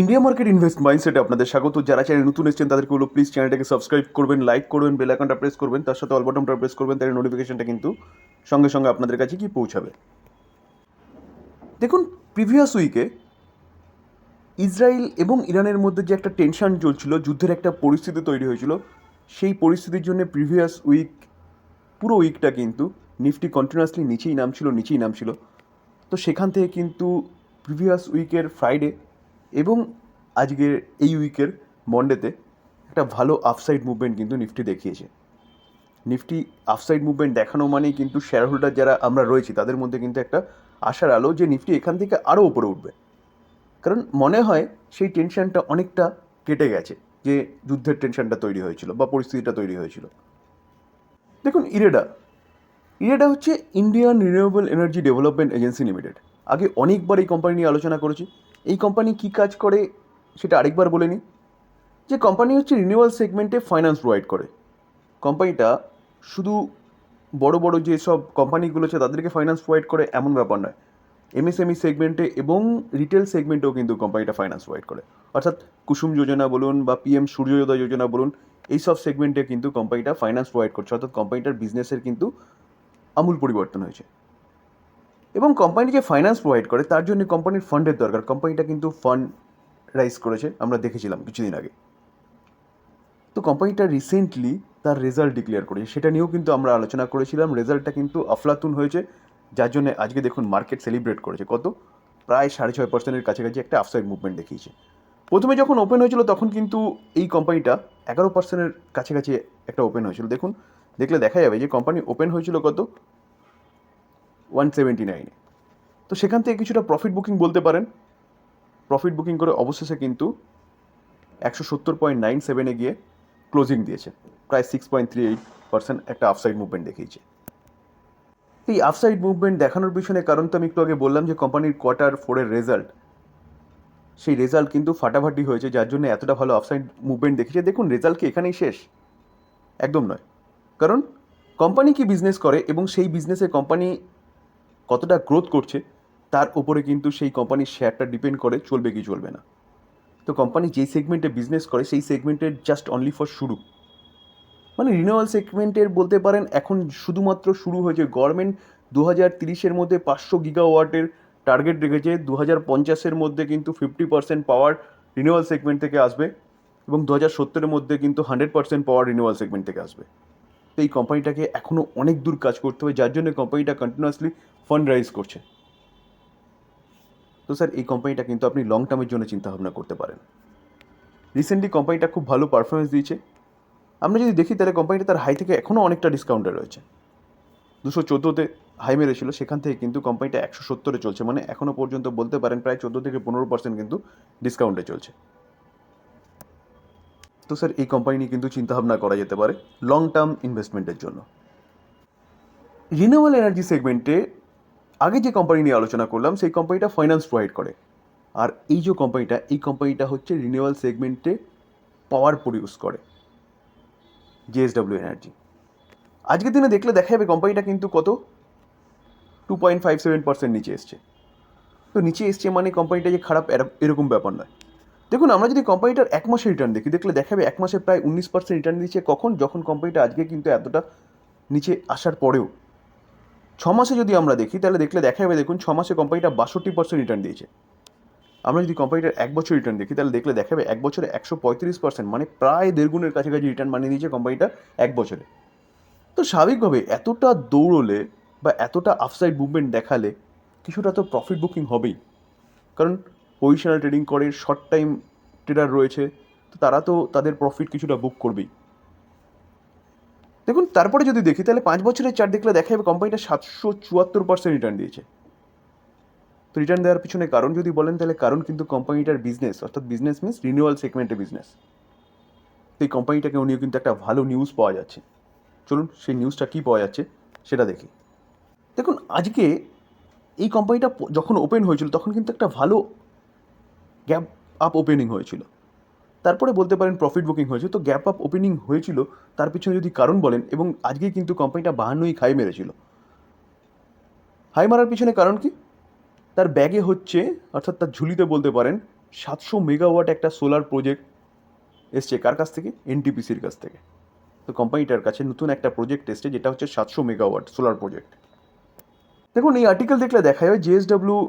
India market invest মাইন্ডসেটে আপনাদের স্বাগত। যারা চ্যানেল নতুন এসেছেন, তাদেরকে বলো প্লিজ চ্যানেলটাকে সাবস্ক্রাইব করবেন লাইক করবেন বেল আইকনটা প্রেস করবেন, তার সাথে অল বাটনটা প্রেস করবেন, তাহলে নোটিফিকেশনটা কিন্তু সঙ্গে সঙ্গে আপনাদের কাছে কি পৌঁছাবে। দেখুন প্রিভিয়াস উইকে ইসরায়েল এবং ইরানের মধ্যে যে একটা টেনশন চলছিল, যুদ্ধের একটা পরিস্থিতি তৈরি হয়েছিল, সেই পরিস্থিতির জন্য প্রিভিয়াস উইক পুরো উইকটা কিন্তু নিফটি কন্টিনিউয়াসলি নিচেই নামছিল নিচেই নামছিল। তো সেখান থেকে কিন্তু প্রিভিয়াস উইকের ফ্রাইডে এবং আজকের এই উইকের মন্ডেতে একটা ভালো আফসাইড মুভমেন্ট কিন্তু নিফটি দেখিয়েছে। নিফটি আফসাইড মুভমেন্ট দেখানো মানেই কিন্তু শেয়ার হোল্ডার যারা আমরা রয়েছি, তাদের মধ্যে কিন্তু একটা আশার আলো যে নিফটি এখান থেকে আরও উপরে উঠবে। কারণ মনে হয় সেই টেনশনটা অনেকটা কেটে গেছে, যে যুদ্ধের টেনশনটা তৈরি হয়েছিল বা পরিস্থিতিটা তৈরি হয়েছিল। দেখুন, ইরেডা। ইরেডা হচ্ছে Indian renewable energy development agency limited আগে অনেকবার এই কোম্পানি নিয়ে আলোচনা করেছি। এই কোম্পানি কী কাজ করে সেটা আরেকবার বলে নিই। যে কোম্পানি হচ্ছে রিনিউয়াল সেগমেন্টে ফাইন্যান্স প্রোভাইড করে। কোম্পানিটা শুধু বড় বড় যে সব কোম্পানিগুলো আছে, তাদেরকে ফাইন্যান্স প্রোভাইড করে এমন ব্যাপার নয়। এমএসএমই সেগমেন্টে এবং রিটেল সেগমেন্টেও কিন্তু কোম্পানিটা ফাইন্যান্স প্রোভাইড করে। অর্থাৎ কুসুম যোজনা বলুন বা পিএম সূর্যোদয় যোজনা বলুন, এই সব সেগমেন্টে কিন্তু কোম্পানিটা ফাইন্যান্স প্রোভাইড করছে। অর্থাৎ কোম্পানিটার বিজনেসের কিন্তু আমূল পরিবর্তন হয়েছে। এবং কোম্পানি যে ফাইন্যান্স প্রোভাইড করে, তার জন্য কোম্পানির ফান্ডের দরকার। কোম্পানিটা কিন্তু ফান্ড রাইজ করেছে, আমরা দেখেছিলাম কিছুদিন আগে। তো কোম্পানিটা রিসেন্টলি তার রেজাল্ট ডিক্লেয়ার করেছে। সেটা নিয়েও কিন্তু আমরা আলোচনা করেছিলাম। রেজাল্টটা কিন্তু আফলাতুন হয়েছে। যার জন্য আজকে দেখুন মার্কেট সেলিব্রেট করেছে। কত? প্রায় সাড়ে ছয় পার্সেন্টের কাছাকাছি একটা আফসাইড মুভমেন্ট দেখিয়েছে। প্রথমে যখন ওপেন হয়েছিল, তখন কিন্তু এই কোম্পানিটা এগারো পার্সেন্টের কাছাকাছি একটা ওপেন হয়েছিল। দেখুন, দেখলে দেখা যাবে যে কোম্পানি ওপেন হয়েছিল কত? ওয়ান সেভেন্টি নাইনে তো সেখান থেকে কিছুটা প্রফিট বুকিং বলতে পারেন। প্রফিট বুকিং করে অবশেষে কিন্তু একশো সত্তর পয়েন্ট নাইন সেভেনে গিয়ে ক্লোজিং দিয়েছে। প্রায় six point three eight percent একটা আফসাইড মুভমেন্ট দেখিয়েছে। এই আফসাইড মুভমেন্ট দেখানোর পিছনে কারণ তো আমি একটু আগে বললাম যে কোম্পানির কোয়ার্টার ফোরের রেজাল্ট সেই রেজাল্ট কিন্তু ফাটাফাটি হয়েছে, যার জন্য এতটা ভালো আফসাইড মুভমেন্ট দেখেছে দেখুন রেজাল্ট কি এখানেই শেষ? একদম নয়। কারণ কোম্পানি কি বিজনেস করে এবং সেই বিজনেসে কোম্পানি কতটা গ্রোথ করছে, তার উপরে কিন্তু সেই কোম্পানির শেয়ারটা ডিপেন্ড করে চলবে কি চলবে না। তো কোম্পানি যেই সেগমেন্টে বিজনেস করে, সেই সেগমেন্টের জাস্ট অনলি ফর শুরু। মানে রিনিউয়াল সেগমেন্টের বলতে পারেন, এখন শুধুমাত্র শুরু হয়েছে গভর্নমেন্ট দু হাজার তিরিশের মধ্যে পাঁচশো গিগাওয়াটের টার্গেট রেখেছে দু হাজার পঞ্চাশের মধ্যে কিন্তু fifty percent power renewal segment থেকে আসবে এবং দু হাজার সত্তরের মধ্যে কিন্তু hundred percent power renewal segment থেকে আসবে। তো এই কোম্পানিটাকে এখনও অনেক দূর কাজ করতে হবে, যার জন্য কোম্পানিটা কন্টিনিউয়াসলি ফান্ড রাইজ করছে। তো স্যার এই কোম্পানিটা কিন্তু আপনি লং টার্মের জন্য চিন্তা ভাবনা করতে পারেন। রিসেন্টলি কোম্পানিটা খুব ভালো পারফরমেন্স দিয়েছে। আমরা যদি দেখি, তাহলে কোম্পানিটা তার হাই থেকে এখনও অনেকটা ডিসকাউন্টে রয়েছে। দুশো চোদ্দোতে হাই মেরেছিল, সেখান থেকে কিন্তু কোম্পানিটা একশো সত্তরে চলছে মানে এখনও পর্যন্ত বলতে পারেন প্রায় চোদ্দ থেকে পনেরো পার্সেন্ট কিন্তু ডিসকাউন্টে চলছে। তো স্যার, এই কোম্পানি নিয়ে কিন্তু চিন্তাভাবনা করা যেতে পারে লং টার্ম ইনভেস্টমেন্টের জন্য। রিনিউয়েবল এনার্জি সেগমেন্টে আগে যে কোম্পানি নিয়ে আলোচনা করলাম, সেই কোম্পানিটা ফাইন্যান্স প্রোভাইড করে। আর এই যে কোম্পানিটা এই কোম্পানিটা হচ্ছে রিনিউয়াল সেগমেন্টে পাওয়ার প্রডিউস করে জেএসডব্লিউ এনার্জি আজকের দিনে দেখলে দেখা যাবে কোম্পানিটা কিন্তু কত? Two point five seven percent নিচে এসছে। তো নিচে এসছে মানে কোম্পানিটা যে খারাপ এর- এরকম ব্যাপার নয়। দেখুন, আমরা যদি কোম্পানিটার এক মাসের রিটার্ন দেখি, দেখলে দেখাবে এক মাসে প্রায় উনিশ পার্সেন্ট রিটার্ন দিচ্ছে কখন? যখন কোম্পানিটা আজকে কিন্তু এতটা নিচে আসার পরেও। ছ মাসে যদি আমরা দেখি, তাহলে দেখলে দেখা যাবে দেখুন, ছ মাসে কোম্পানিটা বাষট্টি পার্সেন্ট রিটার্ন দিয়েছে। আমরা যদি কোম্পানিটার এক বছর রিটার্ন দেখি, তাহলে দেখলে দেখাবে এক বছরে একশো পঁয়ত্রিশ পার্সেন্ট মানে প্রায় দেড় গুণের কাছাকাছি রিটার্ন বানিয়ে দিয়েছে কোম্পানিটা এক বছরে। তো স্বাভাবিকভাবে এতটা দৌড়লে বা এতটা আফসাইড মুভমেন্ট দেখালে কিছুটা তো প্রফিট বুকিং হবেই। কারণ পজিশনাল ট্রেডিং করে শর্ট টাইম ট্রেডার রয়েছে, তো তারা তো তাদের প্রফিট কিছুটা বুক করবেই। দেখুন, তারপরে যদি দেখি, তাহলে পাঁচ বছরের চার্ট দেখলে দেখা যাবে কোম্পানিটা সাতশো চুয়াত্তর পার্সেন্ট রিটার্ন দিয়েছে। তো রিটার্ন দেওয়ার পিছনে কারণ যদি বলেন, তাহলে কারণ কিন্তু কোম্পানিটার বিজনেস অর্থাৎ বিজনেস মিনস রিনিউয়াল সেগমেন্টের বিজনেস এই কোম্পানিটাকে উনিও কিন্তু একটা ভালো নিউজ পাওয়া যাচ্ছে। চলুন, সেই নিউজটা কী পাওয়া যাচ্ছে, সেটা দেখি। দেখুন, আজকে এই কোম্পানিটা যখন ওপেন হয়েছিল, তখন কিন্তু একটা ভালো গ্যাপ আপ ওপেনিং হয়েছিল। তারপরে বলতে পারেন প্রফিট বুকিং হয়েছে। তো গ্যাপ আপ ওপেনিং হয়েছিল, তার পিছনে যদি কারণ বলেন এবং আজকে কিন্তু কোম্পানিটা বাহান্নই খাই মেরেছিল। হাই মারার পিছনে কারণ কি? তার ব্যাগে হচ্ছে, অর্থাৎ তার ঝুলিতে বলতে পারেন, সাতশো মেগাওয়াট একটা সোলার প্রজেক্ট এসছে কার কাছ থেকে? এনটিপিসির কাছ থেকে। তো কোম্পানিটার কাছে নতুন একটা প্রজেক্ট এসছে, যেটা হচ্ছে সাতশো মেগাওয়াট সোলার প্রজেক্ট দেখুন, এই আর্টিকেল দেখলে দেখা যায় জেএসডব্লিউ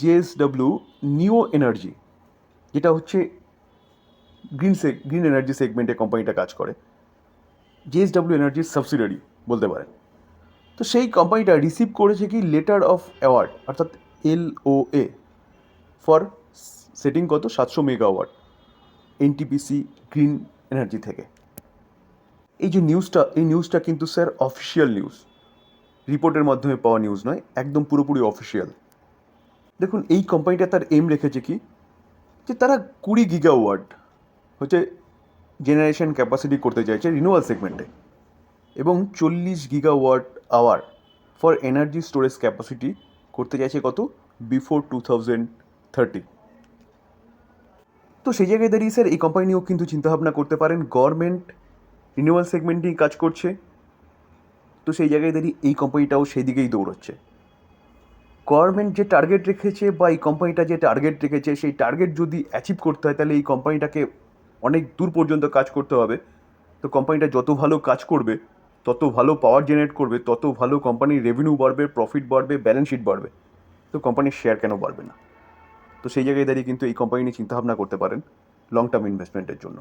জেএসডব্লিউ নিও এনার্জি যেটা হচ্ছে গ্রিন সে গ্রিন এনার্জি সেগমেন্টে কোম্পানিটা কাজ করে। জেএসডব্লিউ এনার্জির সাবসিডারি বলতে পারেন। তো সেই কোম্পানিটা রিসিভ করেছে কি লেটার অফ অ্যাওয়ার্ড অর্থাৎ এল ও এ ফর সেটিং কত? সাতশো মেগাওয়াট এনটিপিসি গ্রিন এনার্জি থেকে। এই যে নিউজটা এই নিউজটা কিন্তু স্যার অফিসিয়াল নিউজ রিপোর্টের মাধ্যমে পাওয়া নিউজ নয়, একদম পুরোপুরি অফিসিয়াল দেখুন, এই কোম্পানিটা তার এম রেখেছে কি? যে তারা কুড়ি গিগাওয়াট হচ্ছে জেনারেশন ক্যাপাসিটি করতে চাইছে রিনিউয়াল সেগমেন্টে এবং চল্লিশ gigawatt hour for energy storage capacity করতে চাইছে কত? বিফোর টু থাউজেন্ড থার্টি তো সেই জায়গায় দাঁড়িয়ে স্যার এই কোম্পানি নিয়েও কিন্তু চিন্তাভাবনা করতে পারেন। গভর্নমেন্ট রিনিউয়াল সেগমেন্টেই কাজ করছে। তো সেই জায়গায় দাঁড়িয়ে এই কোম্পানিটাও সেই দিকেই দৌড়চ্ছে। গভর্নমেন্ট যে টার্গেট রেখেছে বা এই কোম্পানিটা যে টার্গেট রেখেছে, সেই টার্গেট যদি অ্যাচিভ করতে হয়, তাহলে এই কোম্পানিটাকে অনেক দূর পর্যন্ত কাজ করতে হবে। তো কোম্পানিটা যত ভালো কাজ করবে, তত ভালো পাওয়ার জেনারেট করবে, তত ভালো কোম্পানির রেভিনিউ বাড়বে প্রফিট বাড়বে ব্যালেন্স শিট বাড়বে। তো কোম্পানির শেয়ার কেন বাড়বে না? তো সেই জায়গায় দাঁড়িয়ে কিন্তু এই কোম্পানি নিয়ে চিন্তাভাবনা করতে পারেন লং টার্ম ইনভেস্টমেন্টের জন্য।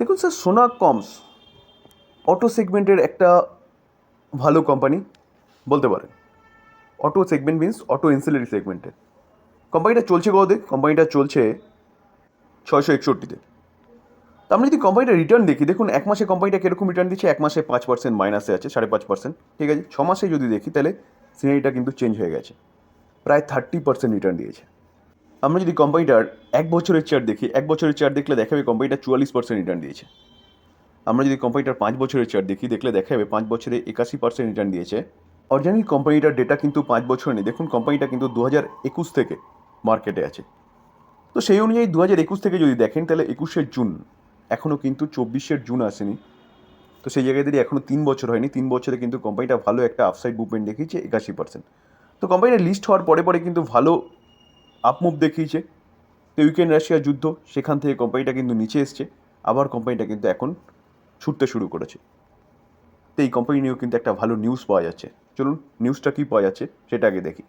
দেখুন স্যার সোনা কমস অটো সেগমেন্টের একটা ভালো কোম্পানি বলতে পারেন। Auto segment means auto ancillary সেগমেন্টে কোম্পানিটা চলছে কততে কোম্পানিটা চলছে ছয়শো একষট্টিতে। তো আমরা যদি কোম্পানিটা রিটার্ন দেখি, দেখুন এক মাসে কোম্পানিটা কীরকম রিটার্ন দিচ্ছে? এক মাসে পাঁচ পার্সেন্ট মাইনাসে আছে, সাড়ে পাঁচ পার্সেন্ট ঠিক আছে? ছ মাসে যদি দেখি, তাহলে সিনারিটা কিন্তু চেঞ্জ হয়ে গেছে। প্রায় থার্টি পার্সেন্ট রিটার্ন দিয়েছে। আমরা যদি কোম্পানিটার এক বছরের চার্ট দেখি, এক বছরের চার্ট দেখলে দেখাবে কোম্পানিটা চুয়াল্লিশ পার্সেন্ট রিটার্ন দিয়েছে। আমরা যদি কোম্পানিটার পাঁচ বছরের চার্ট দেখি, দেখলে দেখাবে পাঁচ বছরে একাশি পার্সেন্ট রিটার্ন দিয়েছে। অর্গানিক কোম্পানিটার ডেটা কিন্তু পাঁচ বছর নেই। দেখুন, কোম্পানিটা কিন্তু দু হাজার একুশ থেকে মার্কেটে আছে। তো সেই অনুযায়ী দু হাজার একুশ থেকে যদি দেখেন, তাহলে একুশের জুন এখনও কিন্তু চব্বিশের জুন আসেনি। তো সেই জায়গায় দাঁড়িয়ে এখনও তিন বছর হয়নি। তিন বছরে কিন্তু কোম্পানিটা ভালো একটা আপসাইড মুভমেন্ট দেখিয়েছে, একাশি পার্সেন্ট তো কোম্পানিটা লিস্ট হওয়ার পরে পরে কিন্তু ভালো আপমুভ দেখিয়েছে। তো ইউক্রেন রাশিয়া যুদ্ধ, সেখান থেকে কোম্পানিটা কিন্তু নিচে এসছে। আবার কোম্পানিটা কিন্তু এখন ছুটতে শুরু করেছে। তো এই কোম্পানি নিয়েও কিন্তু একটা ভালো নিউজ পাওয়া যাচ্ছে। চলুন নিউজটা কী পাওয়া যাচ্ছে সেটা আগে দেখি।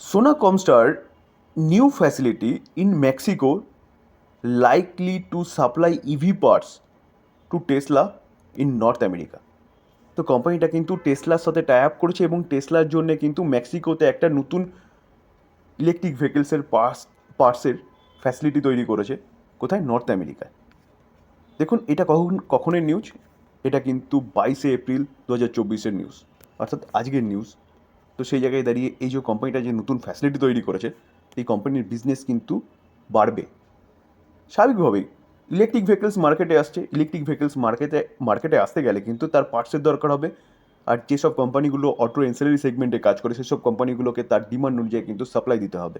Sona Comstar new facility in Mexico likely to supply EV parts to Tesla in North America তো কোম্পানিটা কিন্তু টেসলার সাথে টাই আপ করেছে এবং টেসলার জন্য কিন্তু মেক্সিকোতে একটা নতুন ইলেকট্রিক ভেহিকেলসের পার্টস পার্টসের ফ্যাসিলিটি তৈরি করেছে। কোথায়? নর্থ আমেরিকায় দেখুন, এটা কখন, কখনের নিউজ এটা কিন্তু বাইশে এপ্রিল দু হাজার চব্বিশের নিউজ অর্থাৎ আজকের নিউজ তো সেই জায়গায় দাঁড়িয়ে এই যে কোম্পানিটা যে নতুন ফ্যাসিলিটি তৈরি করেছে, এই কোম্পানির বিজনেস কিন্তু বাড়বে। স্বাভাবিকভাবেই ইলেকট্রিক ভেহিকেলস মার্কেটে আসছে। ইলেকট্রিক ভেহিকেলস মার্কেটে মার্কেটে আসতে গেলে কিন্তু তার পার্টসের দরকার হবে। আর যেসব কোম্পানিগুলো অটো এনসেলারি সেগমেন্টে কাজ করে, সেসব কোম্পানিগুলোকে তার ডিমান্ড অনুযায়ী কিন্তু সাপ্লাই দিতে হবে।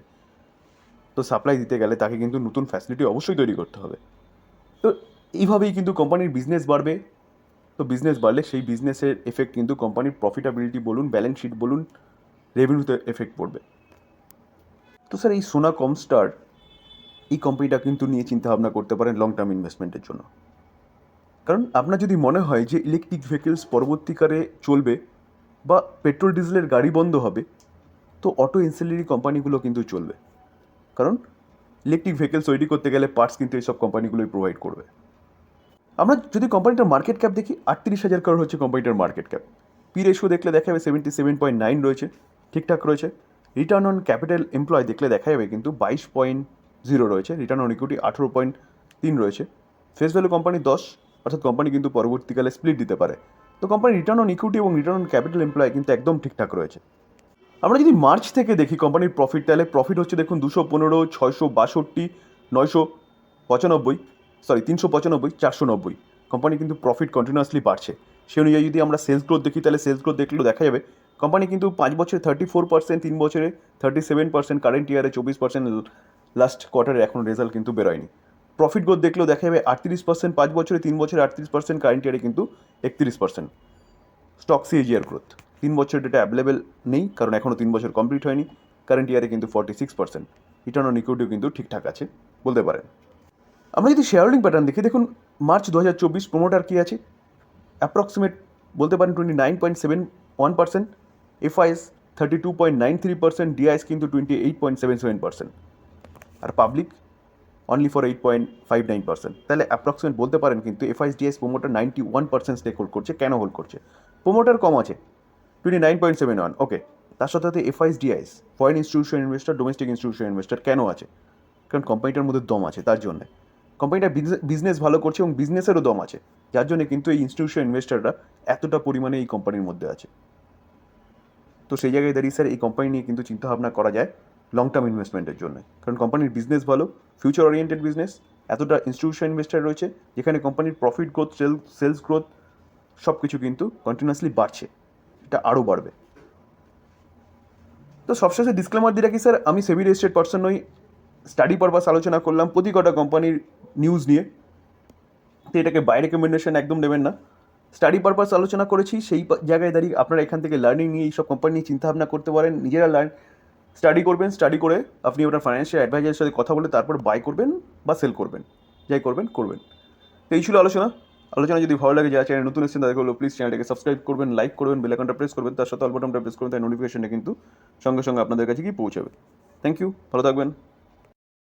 তো সাপ্লাই দিতে গেলে তাকে কিন্তু নতুন ফ্যাসিলিটি অবশ্যই তৈরি করতে হবে। তো এইভাবেই কিন্তু কোম্পানির বিজনেস বাড়বে। তো বিজনেস বাড়লে সেই বিজনেসের এফেক্ট কিন্তু কোম্পানির প্রফিটাবিলিটি বলুন ব্যালেন্স শিট বলুন রেভিনিউতে এফেক্ট পড়বে। তো স্যার এই সোনা কমস্টার এই কোম্পানিটা কিন্তু নিয়ে চিন্তা ভাবনা করতে পারেন লং টার্ম ইনভেস্টমেন্টের জন্য। কারণ আপনার যদি মনে হয় যে ইলেকট্রিক ভেহিকেলস পরবর্তীকালে চলবে বা পেট্রোল ডিজেলের গাড়ি বন্ধ হবে, তো অটো এনসেলারি কোম্পানিগুলো কিন্তু চলবে। কারণ ইলেকট্রিক ভেহিকেলস তৈরি করতে গেলে পার্টস কিন্তু এইসব কোম্পানিগুলোই প্রোভাইড করবে। আমরা যদি কোম্পানিটার মার্কেট ক্যাপ দেখি, আটত্রিশ হাজার কারোর হচ্ছে কোম্পানিটার মার্কেট ক্যাপ পি রেশিও দেখলে দেখা যাবে সেভেন্টি সেভেন পয়েন্ট নাইন রয়েছে, ঠিকঠাক রয়েছে। রিটার্ন অন ক্যাপিটাল এমপ্লয় দেখলে দেখা যাবে কিন্তু বাইশ পয়েন্ট জিরো রয়েছে রিটার্ন অন ইকুইটি আঠেরো পয়েন্ট তিন রয়েছে। ফেস ভ্যালু কোম্পানি দশ, অর্থাৎ কোম্পানি কিন্তু পরবর্তীকালে স্প্লিট দিতে পারে। তো কোম্পানি রিটার্ন অন ইকুইটি এবং রিটার্ন অন ক্যাপিটাল এমপ্লয় কিন্তু একদম ঠিকঠাক রয়েছে। আমরা যদি মার্চ থেকে দেখি কোম্পানির প্রফিট তাহলে প্রফিট হচ্ছে দেখুন দুশো পনেরো, ছয়শো বাষট্টি, নয়শো পঁচানব্বই। সরি তিনশো পঁচানব্বই, চারশো নব্বই। কোম্পানি কিন্তু প্রফিট কন্টিনিউয়াসলি বাড়ছে। সেই অনুযায়ী যদি আমরা সেলস গ্রোথ দেখি, তাহলে সেলস গ্রোথ দেখলেও দেখা যাবে কোম্পানি কিন্তু পাঁচ বছরে থার্টি ফোর পার্সেন্ট তিন বছরে থার্টি সেভেন পার্সেন্ট কারেন্ট ইয়ারে চব্বিশ পার্সেন্ট লাস্ট কোয়ার্টারে এখনও রেজাল্ট কিন্তু বেরোয়নি। প্রফিট গ্রোথ দেখলেও দেখা যাবে আটত্রিশ পার্সেন্ট পাঁচ বছরে, তিন বছরে আটত্রিশ পার্সেন্ট কারেন্ট ইয়ারে কিন্তু একত্রিশ পার্সেন্ট স্টক সিএজিআর গ্রোথ তিন বছর ডেটা অ্যাভেলেবেল নেই, কারণ এখনও তিন বছর কমপ্লিট হয়নি কারেন্ট ইয়ারে কিন্তু forty six percent return on ইকুইটিও কিন্তু ঠিকঠাক আছে, বলতে পারেন। আমরা যদি শেয়ার হোল্ডিং প্যাটার্ন দেখি, দেখুন মার্চ দু হাজার চব্বিশ প্রোমোটার কী আছে? অ্যাপ্রক্সিমেট বলতে পারেন twenty nine point seven one percent FIIs thirty two point nine three percent DIIs কিন্তু twenty eight point seven seven percent R public only for eight point five nine percent তাহলে approximate বলতে পারেন কিন্তু FIIs DIIs promoter ninety one percent stake hold করছে, কেন hold করছে? Promoter কম আছে twenty nine point seven one okay তার সাথে সাথে FIIs DIIs foreign institution investor domestic institution investor কেন আছে? কারণ কোম্পানিটার মধ্যে দম আছে, তার জন্য। কোম্পানিটা বিজনেস ভালো করছে এবং বিজনেসেরও দম আছে। যার জন্য কিন্তু এই ইনস্টিটিউশন ইনভেস্টাররা এতটা পরিমাণে এই কোম্পানির মধ্যে আছে। তো সেই জায়গায় দাঁড়িয়ে স্যার এই কোম্পানি নিয়ে কিন্তু চিন্তাভাবনা করা যায় লং টার্ম ইনভেস্টমেন্টের জন্য। কারণ কোম্পানির বিজনেস ভালো ফিউচার ওরিয়েন্টেড বিজনেস এতটা ইনস্টিটিউশন ইনভেস্টার রয়েছে, যেখানে কোম্পানির profit growth sale sales growth সব কিছু কিন্তু কন্টিনিউয়াসলি বাড়ছে। এটা আরও বাড়বে। তো সবশেষে ডিসক্লেমার দিয়ে রাখি স্যার আমি সেভি রেজিস্ট্রেড পার্সন নই। স্টাডি পারপাস আলোচনা করলাম প্রতি কটা কোম্পানির নিউজ নিয়ে। তো এটাকে বাই রেকমেন্ডেশন একদম নেবেন না। স্টাডি পারপাস আলোচনা করেছি, সেই জায়গায় দাঁড়িয়ে আপনারা এখান থেকে লার্নিং নিয়ে এইসব কোম্পানি নিয়ে চিন্তাভাবনা করতে পারেন, নিজেরা লার্ন স্টাডি করবেন স্টাডি করে আপনি আপনার ফাইন্যান্সিয়াল অ্যাডভাইজারের সাথে কথা বলে তারপর বাই করবেন বা সেল করবেন, যাই করবেন করবেন। তো এই ছিল আলোচনা। আলোচনা যদি ভালো লাগে যা চ্যানেল নতুন এসেছেন, তাদেরকে হলো প্লিজ চ্যানেলটাকে সাবস্ক্রাইব করবেন লাইক করবেন বেল আইকনটা প্রেস করবেন, তার সাথে অল বাটনটা প্রেস করবেন, তাই নোটিফিকেশনটা কিন্তু সঙ্গে সঙ্গে আপনাদের কাছে গিয়ে পৌঁছাবে। থ্যাংক ইউ ভালো থাকবেন।